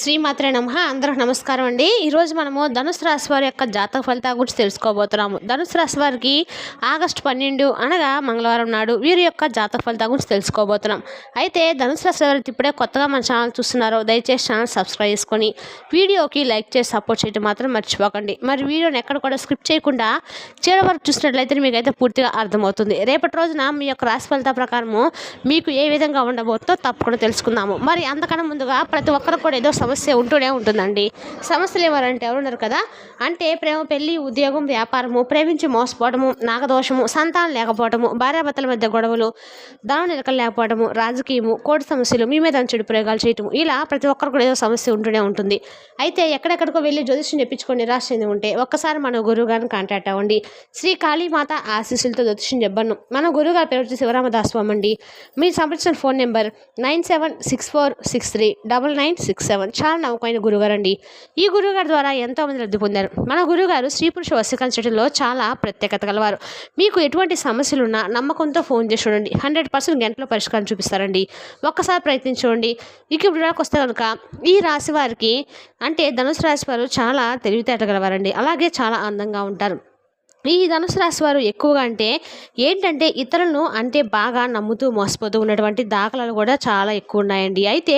శ్రీమాత్రే నమ. అందరూ నమస్కారం అండి. ఈరోజు మనము ధనుసు రాశి వారి యొక్క జాతక ఫలితాల గురించి తెలుసుకోబోతున్నాము. ధనుసు రాశి వారికి ఆగస్టు పన్నెండు అనగా మంగళవారం నాడు వీరి యొక్క జాతక ఫలితాల గురించి తెలుసుకోబోతున్నాం. అయితే ధనుసు రాశి వారికి ఇప్పుడే కొత్తగా మన ఛానల్ చూస్తున్నారో దయచేసి ఛానల్ సబ్స్క్రైబ్ చేసుకొని వీడియోకి లైక్ చేసి సపోర్ట్ చేయడం మాత్రం మర్చిపోకండి. మరి వీడియోని ఎక్కడ కూడా స్క్రిప్ట్ చేయకుండా చివరి వరకు చూసినట్లయితే మీకైతే పూర్తిగా అర్థమవుతుంది. రేపటి రోజున మీ యొక్క రాశి ఫలితాల ప్రకారము మీకు ఏ విధంగా ఉండబోతుందో తప్పకుండా తెలుసుకుందాము. మరి అంతకన్నా ముందుగా ప్రతి ఒక్కరు కూడా ఏదో సమస్య ఉంటూనే ఉంటుందండి. సమస్యలు ఎవరంటే ఎవరున్నారు కదా? అంటే ప్రేమ పెళ్ళి ఉద్యోగం వ్యాపారము ప్రేమించి మోసపోవడము నాగదోషము సంతానం లేకపోవడము భార్యాభర్తల మధ్య గొడవలు ధనం నిలకలు లేకపోవడము రాజకీయము కోటి సమస్యలు మీ మీద చెడు ప్రయోగాలు చేయటము ఇలా ప్రతి ఒక్కరు కూడా ఏదో సమస్య ఉంటూనే ఉంటుంది. అయితే ఎక్కడెక్కడికో వెళ్ళి జ్యోతిష్యం చెప్పించుకొని నిరాశ చెంది ఉంటే ఒక్కసారి మన గురువు గారిని కాంటాక్ట్ అవ్వండి. శ్రీ కాళీమాత ఆశీస్సులతో జ్యోతిష్యం చెప్పను. మన గురువు గారి పేరు వచ్చి శివరామదాస్ స్వామి అండి. మీరు సంప్రదించిన phone number nine seven six four six three double nine six seven. చాలా నమ్మకమైన గురుగారు అండి ఈ గురుగారు ద్వారా ఎంతోమంది లబ్ధి పొందారు. మన గురుగారు స్త్రీ పురుష వశీకరించడంలో చాలా ప్రత్యేకత గలవారు మీకు ఎటువంటి సమస్యలు ఉన్నా నమ్మకంతో ఫోన్ చేసి చూడండి. హండ్రెడ్ పర్సెంట్ గంటలో పరిష్కారం చూపిస్తారండి. ఒక్కసారి ప్రయత్నించండి ఇక ఇప్పుడు వస్తే కనుక ఈ రాశి వారికి అంటే ధనుసు రాశి వారు చాలా తెలివితేట గలవారండి. అలాగే చాలా అందంగా ఉంటారు. ఈ ధనుసు రాశి వారు ఎక్కువగా అంటే ఏంటంటే ఇతరులను అంటే బాగా నమ్ముతూ మోసపోతూ ఉన్నటువంటి దాఖలాలు కూడా చాలా ఎక్కువ ఉన్నాయండి. అయితే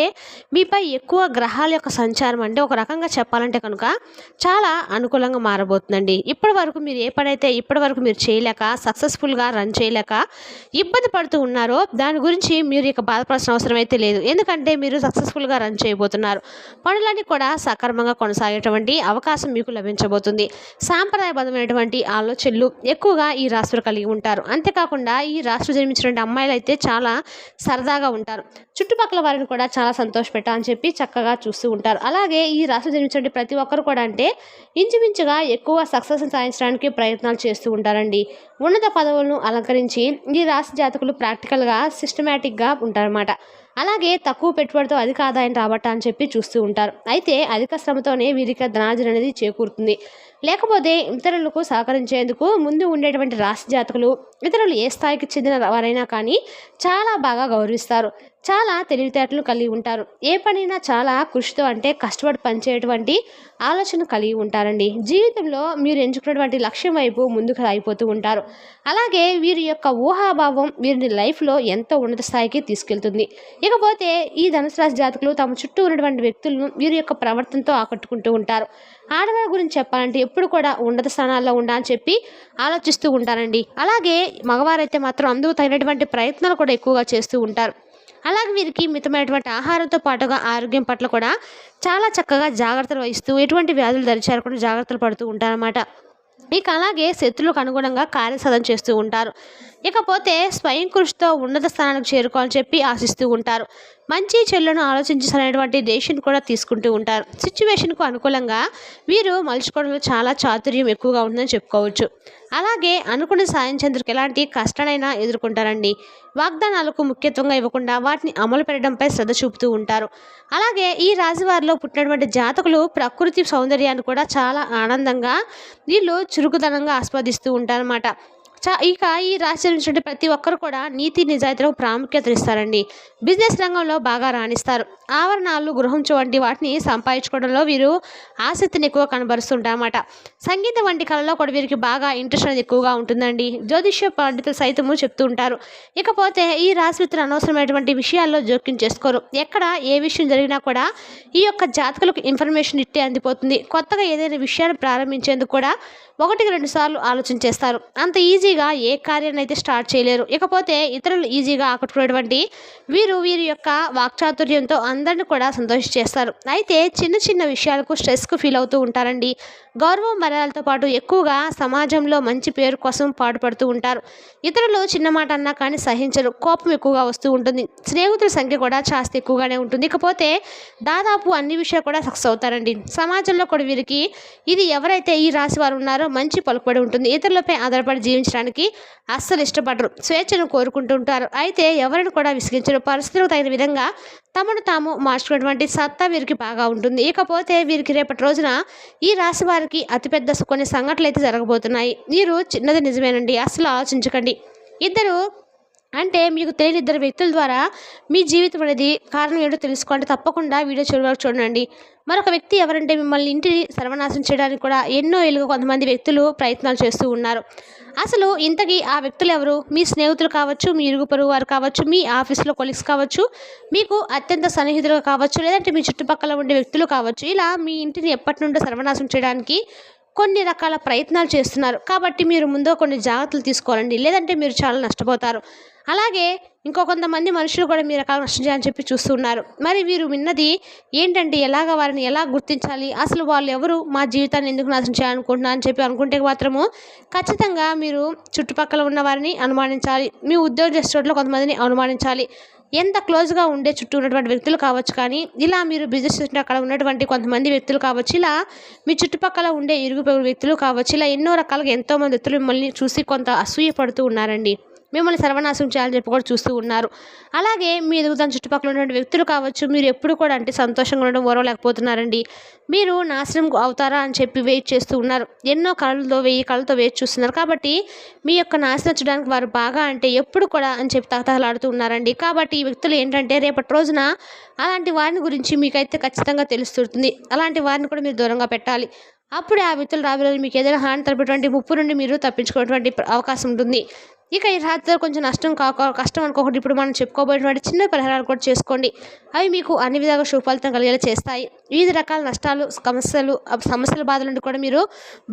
మీపై ఎక్కువ గ్రహాల యొక్క సంచారం అంటే ఒక రకంగా చెప్పాలంటే కనుక చాలా అనుకూలంగా మారబోతుందండి. ఇప్పటి వరకు మీరు ఏ పనైతే ఇప్పటి వరకు మీరు చేయలేక సక్సెస్ఫుల్గా రన్ చేయలేక ఇబ్బంది పడుతూ ఉన్నారో దాని గురించి మీరు ఇక బాధపడాల్సిన అవసరం అయితే లేదు. ఎందుకంటే మీరు సక్సెస్ఫుల్గా రన్ చేయబోతున్నారు. పనులన్నీ కూడా సక్రమంగా కొనసాగేటువంటి అవకాశం మీకు లభించబోతుంది. సాంప్రదాయబద్ధమైనటువంటి చెల్లు ఎక్కువగా ఈ రాశులు కలిగి ఉంటారు. అంతేకాకుండా ఈ రాశులు జన్మించినటువంటి అమ్మాయిలు అయితే చాలా సరదాగా ఉంటారు. చుట్టుపక్కల వారిని కూడా చాలా సంతోషపెట్టాలని చెప్పి చక్కగా చూస్తూ ఉంటారు. అలాగే ఈ రాశులు జన్మించినటువంటి ప్రతి ఒక్కరు కూడా అంటే ఇంచుమించుగా ఎక్కువ సక్సెస్ సాధించడానికి ప్రయత్నాలు చేస్తూ ఉంటారండి. ఉన్నత పదవులను అలంకరించి ఈ రాశి జాతకులు ప్రాక్టికల్గా సిస్టమేటిక్గా ఉంటారన్నమాట. అలాగే తక్కువ పెట్టుబడితో అధిక ఆదాయం రాబట్ట అని చెప్పి చూస్తూ ఉంటారు. అయితే అధిక శ్రమతోనే వీరికి ధనార్జన అనేది చేకూరుతుంది. లేకపోతే ఇతరులకు సహకరించేందుకు ముందు ఉండేటువంటి రాశి జాతకులు ఇతరులు ఏ స్థాయికి చెందిన వారైనా కానీ చాలా బాగా గౌరవిస్తారు. చాలా తెలివితేటలు కలిగి ఉంటారు. ఏ పనైనా చాలా కృషితో అంటే కష్టపడి పనిచేయటువంటి ఆలోచన కలిగి ఉంటారండి. జీవితంలో మీరు ఎంచుకున్నటువంటి లక్ష్యం వైపు ముందుకు సాగిపోతూ ఉంటారు. అలాగే వీరి యొక్క ఊహాభావం వీరిని లైఫ్లో ఎంతో ఉన్నత స్థాయికి తీసుకెళ్తుంది. ఇకపోతే ఈ ధనుసు రాశి జాతకులు తమ చుట్టూ ఉన్నటువంటి వ్యక్తులను వీరి యొక్క ప్రవర్తనతో ఆకట్టుకుంటూ ఉంటారు. ఆడవాళ్ళ గురించి చెప్పాలంటే ఎప్పుడు కూడా ఉన్నత స్థానాల్లో ఉండాలని చెప్పి ఆలోచిస్తూ ఉంటారండి. అలాగే మగవారైతే మాత్రం అందుకు తగినటువంటి ప్రయత్నాలు కూడా ఎక్కువగా చేస్తూ ఉంటారు. అలాగే వీరికి మితమైనటువంటి ఆహారంతో పాటుగా ఆరోగ్యం పట్ల కూడా చాలా చక్కగా జాగ్రత్తలు వహిస్తూ ఎటువంటి వ్యాధులు దరిచేరకుండా జాగ్రత్తలు పడుతూ ఉంటారన్నమాట. ఇక అలాగే శత్రులకు అనుగుణంగా కార్యసాధన చేస్తూ ఉంటారు. ఇకపోతే స్వయం కృషితో ఉన్నత స్థానానికి చేరుకోవాలని చెప్పి ఆశిస్తూ ఉంటారు. మంచి చెల్లను ఆలోచించి సరైనటువంటి కూడా తీసుకుంటూ ఉంటారు. సిచ్యువేషన్కు అనుకూలంగా వీరు మలుచుకోవడంలో చాలా చాతుర్యం ఎక్కువగా ఉందని చెప్పుకోవచ్చు. అలాగే అనుకున్న సాధించేందుకు ఎలాంటి కష్టాలైనా ఎదుర్కొంటారండి. వాగ్దానాలకు ముఖ్యత్వంగా ఇవ్వకుండా వాటిని అమలు పెట్టడంపై శ్రద్ధ చూపుతూ ఉంటారు. అలాగే ఈ రాజువారిలో పుట్టినటువంటి జాతకులు ప్రకృతి సౌందర్యాన్ని కూడా చాలా ఆనందంగా వీళ్ళు చురుకుదనంగా ఆస్వాదిస్తూ ఉంటారన్నమాట. ఇక ఈ రాశి ప్రతి ఒక్కరు కూడా నీతి నిజాయితీలకు ప్రాముఖ్యత ఇస్తారండి. బిజినెస్ రంగంలో బాగా రాణిస్తారు. ఆవరణాలు గృహం వంటి వాటిని సంపాదించుకోవడంలో వీరు ఆసక్తిని ఎక్కువ కనబరుస్తుంటారన్నమాట. సంగీతం వంటి కళలో కూడా వీరికి బాగా ఇంట్రెస్ట్ అనేది ఎక్కువగా ఉంటుందండి. జ్యోతిష్య పండితులు సైతము చెప్తూ ఉంటారు. ఇకపోతే ఈ రాశి అనవసరమైనటువంటి విషయాల్లో జోక్యం చేసుకోరు. ఎక్కడ ఏ విషయం జరిగినా కూడా ఈ యొక్క జాతకులకు ఇన్ఫర్మేషన్ ఇట్టే అందిపోతుంది. కొత్తగా ఏదైనా విషయాన్ని ప్రారంభించేందుకు కూడా ఒకటికి రెండు సార్లు ఆలోచన చేస్తారు. అంత ఈజీగా ఏ కార్యాన్ని అయితే స్టార్ట్ చేయలేరు. ఇకపోతే ఇతరులు ఈజీగా ఆకట్టుకునేటువంటి వీరు వీరి యొక్క వాక్చాతుర్యంతో అందరిని కూడా సంతోష చేస్తారు అయితే చిన్న చిన్న విషయాలకు స్ట్రెస్కు ఫీల్ అవుతూ ఉంటారండి. గౌరవం మర్యాదలతో పాటు ఎక్కువగా సమాజంలో మంచి పేరు కోసం పాటుపడుతూ ఉంటారు. ఇతరులు చిన్న మాట అన్నా కానీ సహించరు. కోపం ఎక్కువగా వస్తూ ఉంటుంది. స్నేహితుల సంఖ్య కూడా చాస్త ఎక్కువగానే ఉంటుంది. ఇకపోతే దాదాపు అన్ని విషయాలు కూడా సక్సెస్ అవుతారండి. సమాజంలో కూడా వీరికి ఇది ఎవరైతే ఈ రాశి వారు ఉన్నారో మంచి పలుకుబడి ఉంటుంది. ఇతరులపై ఆధారపడి జీవించడానికి అస్సలు ఇష్టపడరు. స్వేచ్ఛను కోరుకుంటుంటారు అయితే ఎవరిని కూడా విసిగించరు పరిస్థితులకు తగిన విధంగా తమను తాము మార్చుకున్నటువంటి సత్తా వీరికి బాగా ఉంటుంది. ఇకపోతే వీరికి రేపటి రోజున ఈ రాశి వారికి అతిపెద్ద కొన్ని సంఘటనలు అయితే జరగబోతున్నాయి. మీరు చిన్నది నిజమేనండి. అసలు ఆలోచించకండి. ఇద్దరు అంటే మీకు తెలియని ఇద్దరు వ్యక్తుల ద్వారా మీ జీవితం అనేది కారణం ఏంటో తెలుసుకోండి. తప్పకుండా వీడియో చూడవరకు చూడండి. మరొక వ్యక్తి ఎవరంటే మిమ్మల్ని ఇంటిని సర్వనాశనం చేయడానికి కూడా ఎన్నో ఏళ్ళుగా కొంతమంది వ్యక్తులు ప్రయత్నాలు చేస్తూ ఉన్నారు. అసలు ఇంతకీ ఆ వ్యక్తులు ఎవరు? మీ స్నేహితులు కావచ్చు మీ ఇరుగు పొరుగు వారు కావచ్చు మీ ఆఫీస్లో కొలీగ్స్ కావచ్చు మీకు అత్యంత సన్నిహితులు కావచ్చు లేదంటే మీ చుట్టుపక్కల ఉండే వ్యక్తులు కావచ్చు ఇలా మీ ఇంటిని ఎప్పటి నుండో సర్వనాశనం చేయడానికి కొన్ని రకాల ప్రయత్నాలు చేస్తున్నారు. కాబట్టి మీరు ముందు కొన్ని జాగ్రత్తలు తీసుకోవాలండి. లేదంటే మీరు చాలా నష్టపోతారు. అలాగే ఇంకో కొంతమంది మనుషులు కూడా మీరు రకాల నష్టం చేయాలని చెప్పి చూస్తున్నారు. మరి వీరు విన్నది ఏంటంటే ఎలాగ వారిని ఎలా గుర్తించాలి? అసలు వాళ్ళు ఎవరు? మా జీవితాన్ని ఎందుకు నాశనం చేయాలనుకుంటున్నా అని చెప్పి అనుకుంటే మాత్రము ఖచ్చితంగా మీరు చుట్టుపక్కల ఉన్న వారిని అనుమానించాలి. మీ ఉద్యోగ చేసేటోట్లో కొంతమందిని అనుమానించాలి. ఎంత క్లోజ్గా ఉండే చుట్టూ ఉన్నటువంటి వ్యక్తులు కావచ్చు కానీ ఇలా మీరు బిజినెస్ చేసిన అక్కడ ఉన్నటువంటి కొంతమంది వ్యక్తులు కావచ్చు ఇలా మీ చుట్టుపక్కల ఉండే ఇరుగుపొరుగు వ్యక్తులు కావచ్చు ఇలా ఎన్నో రకాలుగా ఎంతోమంది వ్యక్తులు మిమ్మల్ని చూసి కొంత అసూయ పడుతూ ఉన్నారండి. మిమ్మల్ని సర్వనాశనం చేయాలని చెప్పి కూడా చూస్తూ ఉన్నారు. అలాగే మీ దాని చుట్టుపక్కల ఉన్నటువంటి వ్యక్తులు కావచ్చు మీరు ఎప్పుడు కూడా అంటే సంతోషంగా ఉండడం ఓరవలేకపోతున్నారండి మీరు నాశనం అవుతారా అని చెప్పి వెయిట్ చేస్తూ ఉన్నారు. ఎన్నో కళ్ళతో వెయ్యి కళ్ళతో వెయిట్ చూస్తున్నారు. కాబట్టి మీ యొక్క నాశనం చేయడానికి వారు బాగా అంటే ఎప్పుడు కూడా అని చెప్పి తహతహలాడుతూ ఉన్నారండి. కాబట్టి ఈ వ్యక్తులు ఏంటంటే రేపటి రోజున అలాంటి వారిని గురించి మీకైతే ఖచ్చితంగా తెలుస్తుంది అలాంటి వారిని కూడా మీరు దూరంగా పెట్టాలి. అప్పుడే ఆ వ్యక్తులు రాబోయే మీకు ఏదైనా హాని తలపేటువంటి ముప్పు నుండి మీరు తప్పించుకునేటువంటి అవకాశం ఉంటుంది. ఇక ఈ రాత్రి కొంచెం నష్టం కాక కష్టం అనుకోకుండా ఇప్పుడు మనం చెప్పుకోబోయేటువంటి చిన్న పరిహారాలు కూడా చేసుకోండి. అవి మీకు అన్ని విధాలుగా సుఫలితం కలిగేలా చేస్తాయి. వివిధ రకాల నష్టాలు సమస్యలు సమస్యల బాధల నుండి కూడా మీరు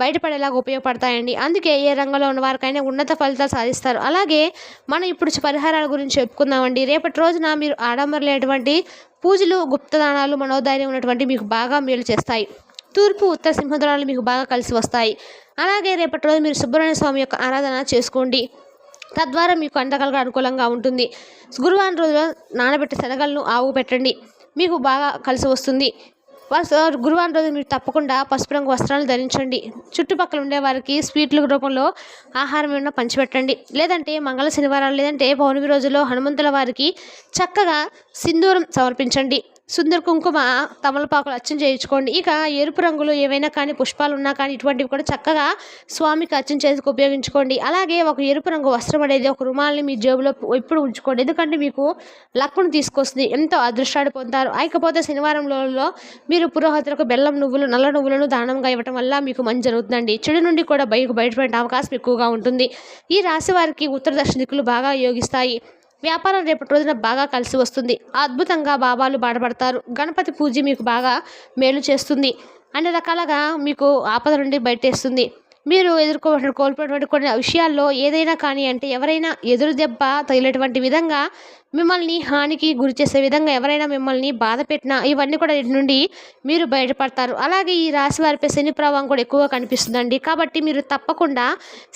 బయటపడేలాగా ఉపయోగపడతాయండి. అందుకే ఏ రంగంలో ఉన్న వారికైనా ఉన్నత ఫలితాలు సాధిస్తారు. అలాగే మనం ఇప్పుడు పరిహారాల గురించి చెప్పుకుందామండి. రేపటి రోజున మీరు ఆడంబరలేటువంటి పూజలు గుప్తదానాలు మనోధైర్యం ఉన్నటువంటి మీకు బాగా మేలు చేస్తాయి. తూర్పు ఉత్తర సింహద్వారాలు మీకు బాగా కలిసి వస్తాయి. అలాగే రేపటి రోజు మీరు సుబ్రహ్మణ్య స్వామి యొక్క ఆరాధన చేసుకోండి. తద్వారా మీకు అండకలుగా అనుకూలంగా ఉంటుంది. గురువారం రోజున నానబెట్టే శనగలను ఆవు పెట్టండి. మీకు బాగా కలిసి వస్తుంది. గురువారం రోజు మీరు తప్పకుండా పసుపు రంగు వస్త్రాలు ధరించండి. చుట్టుపక్కల ఉండే వారికి స్వీట్ల రూపంలో ఆహారం ఏమైనా పంచిపెట్టండి. లేదంటే మంగళ శనివారాలు లేదంటే పౌర్ణమి రోజుల్లో హనుమంతుల వారికి చక్కగా సింధూరం సమర్పించండి. సుందర కుంకుమ తమలపాకులు అర్చన చేయించుకోండి. ఇక ఎరుపు రంగులు ఏవైనా కానీ పుష్పాలు ఉన్నా కానీ ఇటువంటివి కూడా చక్కగా స్వామికి అర్చన చేసి ఉపయోగించుకోండి. అలాగే ఒక ఎరుపు రంగు వస్త్రం అనేది ఒక రుమాల్ని మీ జేబులో ఎప్పుడు ఉంచుకోండి. ఎందుకంటే మీకు లక్కును తీసుకొస్తుంది. ఎంతో అదృష్టాన్ని పొందుతారు. అయికపోతే శనివారంలో మీరు పురోహితులకు బెల్లం నువ్వులు నల్ల నువ్వులను దానంగా ఇవ్వటం వల్ల మీకు మంచి జరుగుతుందండి. చెడు నుండి కూడా బయటకు బయటపడే అవకాశం ఎక్కువగా ఉంటుంది. ఈ రాశి వారికి ఉత్తర దక్షిణ దిక్కులు బాగా యోగిస్తాయి. వ్యాపారం రేపటి రోజున బాగా కలిసి వస్తుంది. అద్భుతంగా బాబాలు బాధపడతారు. గణపతి పూజ మీకు బాగా మేలు చేస్తుంది. అన్ని రకాలుగా మీకు ఆపద నుండి బయటేస్తుంది. మీరు ఎదుర్కోవటం కోల్పోయినటువంటి కొన్ని విషయాల్లో ఏదైనా కానీ అంటే ఎవరైనా ఎదురు దెబ్బ తగిలేటువంటి విధంగా మిమ్మల్ని హానికి గురి చేసే విధంగా ఎవరైనా మిమ్మల్ని బాధ పెట్టినా ఇవన్నీ కూడా వీటి నుండి మీరు బయటపడతారు. అలాగే ఈ రాశి వారిపై శని ప్రభావం కూడా ఎక్కువగా కనిపిస్తుందండి. కాబట్టి మీరు తప్పకుండా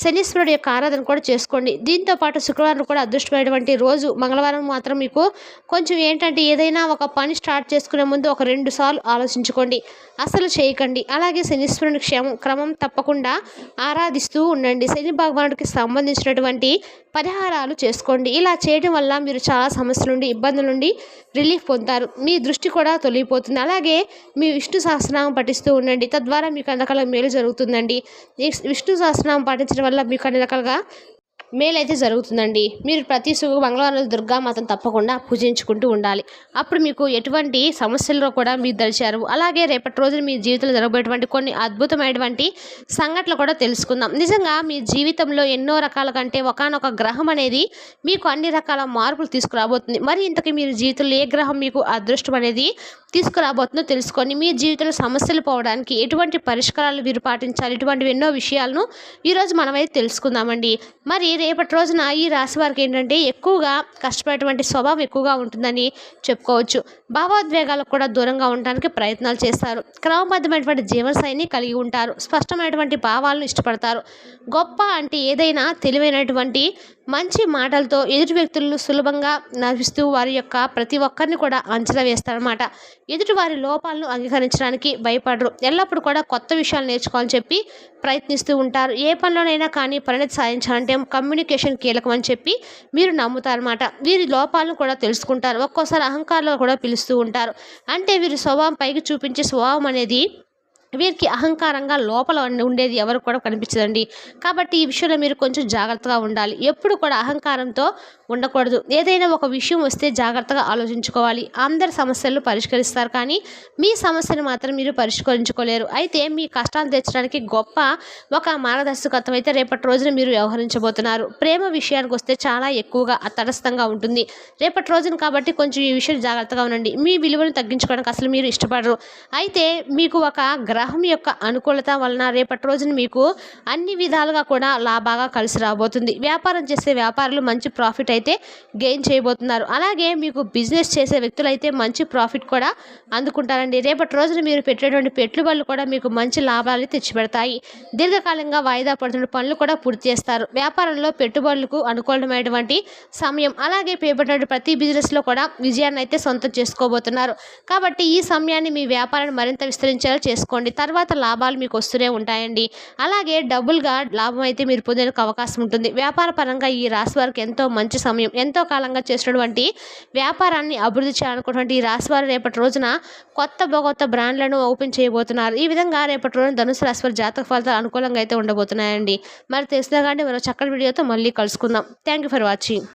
శనీశ్వరుడు యొక్క ఆరాధన కూడా చేసుకోండి. దీంతో పాటు శుక్రవారం కూడా అదృష్టమైనటువంటి రోజు. మంగళవారం మాత్రం మీకు కొంచెం ఏంటంటే ఏదైనా ఒక పని స్టార్ట్ చేసుకునే ముందు ఒక రెండు సార్లు ఆలోచించుకోండి. అసలు చేయకండి. అలాగే శనీశ్వరుని క్షేమం క్రమం తప్పకుండా ఆరాధిస్తూ ఉండండి. శని భగవానుడికి సంబంధించినటువంటి పరిహారాలు చేసుకోండి. ఇలా చేయడం వల్ల మీరు చాలా సమస్యల నుండి ఇబ్బందుల నుండి రిలీఫ్ పొందుతారు. మీ దృష్టి కూడా తొలగిపోతుంది. అలాగే మీ విష్ణు సహస్రనామం పఠిస్తూ ఉండండి. తద్వారా మీకు అన్ని రకాల మేలు జరుగుతుందండి. విష్ణు సహస్రనామం పాటించడం వల్ల మీకు అన్ని రకాలుగా మేలైతే జరుగుతుందండి. మీరు ప్రతి సు మంగళవారం దుర్గా దుర్గామాతను తప్పకుండా పూజించుకుంటూ ఉండాలి. అప్పుడు మీకు ఎటువంటి సమస్యల్లో కూడా మీరు దలిచారు అలాగే రేపటి రోజున మీ జీవితంలో జరగబోయేటువంటి కొన్ని అద్భుతమైనటువంటి సంఘటనలు కూడా తెలుసుకుందాం. నిజంగా మీ జీవితంలో ఎన్నో రకాల కంటే ఒకనొక గ్రహం అనేది మీకు అన్ని రకాల మార్పులు తీసుకురాబోతుంది. మరి ఇంతకీ మీరు జీవితంలో ఏ గ్రహం మీకు అదృష్టం అనేది తీసుకురాబోతుందో తెలుసుకొని మీ జీవితంలో సమస్యలు పోవడానికి ఎటువంటి పరిష్కారాలు మీరు పాటించాలి ఇటువంటివి ఎన్నో విషయాలను ఈరోజు మనమైతే తెలుసుకుందామండి. మరి రేపటి రోజున ఈ రాశి వారికి ఏంటంటే ఎక్కువగా కష్టపడేటువంటి స్వభావం ఎక్కువగా ఉంటుందని చెప్పుకోవచ్చు. భావోద్వేగాలకు కూడా దూరంగా ఉండడానికి ప్రయత్నాలు చేస్తారు. క్రమబద్ధమైనటువంటి జీవనశైలిని కలిగి ఉంటారు. స్పష్టమైనటువంటి భావాలను ఇష్టపడతారు. గొప్ప అంటే ఏదైనా తెలివైనటువంటి మంచి మాటలతో ఎదుటి వ్యక్తులను సులభంగా నవ్విస్తూ వారి యొక్క ప్రతి ఒక్కరిని కూడా అంచనా వేస్తారనమాట ఎదుటి వారి లోపాలను అంగీకరించడానికి భయపడరు. ఎల్లప్పుడూ కూడా కొత్త విషయాలు నేర్చుకోవాలని చెప్పి ప్రయత్నిస్తూ ఉంటారు. ఏ పనిలోనైనా కానీ పరిణతి సాధించాలంటే కమ్యూనికేషన్ కీలకం అని చెప్పి మీరు నమ్ముతారన్నమాట. వీరి లోపాలను కూడా తెలుసుకుంటారు. ఒక్కోసారి అహంకారాలు కూడా పిలుస్తూ ఉంటారు. అంటే వీరి స్వభావం పైకి చూపించే స్వభావం అనేది వీరికి అహంకారంగా లోపల ఉండేది ఎవరు కూడా కనిపించదండి. కాబట్టి ఈ విషయంలో మీరు కొంచెం జాగ్రత్తగా ఉండాలి. ఎప్పుడు కూడా అహంకారంతో ఉండకూడదు. ఏదైనా ఒక విషయం వస్తే జాగ్రత్తగా ఆలోచించుకోవాలి. అందరి సమస్యలు పరిష్కరిస్తారు. కానీ మీ సమస్యను మాత్రం మీరు పరిష్కరించుకోలేరు. అయితే మీ కష్టాలు తెచ్చడానికి గొప్ప ఒక మార్గదర్శకత్వం అయితే రేపటి రోజున మీరు వ్యవహరించబోతున్నారు. ప్రేమ విషయానికి వస్తే చాలా ఎక్కువగా తటస్థంగా ఉంటుంది. రేపటి రోజున కాబట్టి కొంచెం ఈ విషయం జాగ్రత్తగా ఉండండి. మీ విలువను తగ్గించుకోవడానికి అసలు మీరు ఇష్టపడరు. అయితే మీకు ఒక గ్రహం యొక్క అనుకూలత వలన రేపటి రోజున మీకు అన్ని విధాలుగా కూడా లాభాగా కలిసి రాబోతుంది. వ్యాపారం చేసే వ్యాపారులు మంచి ప్రాఫిట్ అయితే గెయిన్ చేయబోతున్నారు. అలాగే మీకు బిజినెస్ చేసే వ్యక్తులు అయితే మంచి ప్రాఫిట్ కూడా అందుకుంటారండి. రేపటి రోజున మీరు పెట్టేటువంటి పెట్టుబడులు కూడా మీకు మంచి లాభాలు తెచ్చిపెడతాయి. దీర్ఘకాలంగా వాయిదా పడుతున్న పనులు కూడా పూర్తి చేస్తారు. వ్యాపారంలో పెట్టుబడులకు అనుకూలమైనటువంటి సమయం అలాగే పేపడినటువంటి ప్రతి బిజినెస్లో కూడా విజయాన్ని అయితే సొంతం చేసుకోబోతున్నారు. కాబట్టి ఈ సమయాన్ని మీ వ్యాపారాన్ని మరింత విస్తరించేలా చేసుకోండి. చేసుకోండి. తర్వాత లాభాలు మీకు వస్తూనే ఉంటాయండి. అలాగే డబుల్గా లాభం అయితే మీరు పొందేందుకు అవకాశం ఉంటుంది. వ్యాపార పరంగా ఈ రాశి వారికి ఎంతో మంచి సమయం ఎంతో కాలంగా చేసినటువంటి వ్యాపారాన్ని అభివృద్ధి చేయాలనుకున్నటువంటి ఈ రాశి వారు రేపటి రోజున కొత్త కొత్త బ్రాండ్లను ఓపెన్ చేయబోతున్నారు. ఈ విధంగా రేపటి రోజున ధనుసు రాశి వారి జాతక ఫలితాలు అనుకూలంగా అయితే ఉండబోతున్నాయండి. మరి తెలిసినా కానీ మరో చక్కటి వీడియోతో మళ్ళీ కలుసుకుందాం. Thank you for watching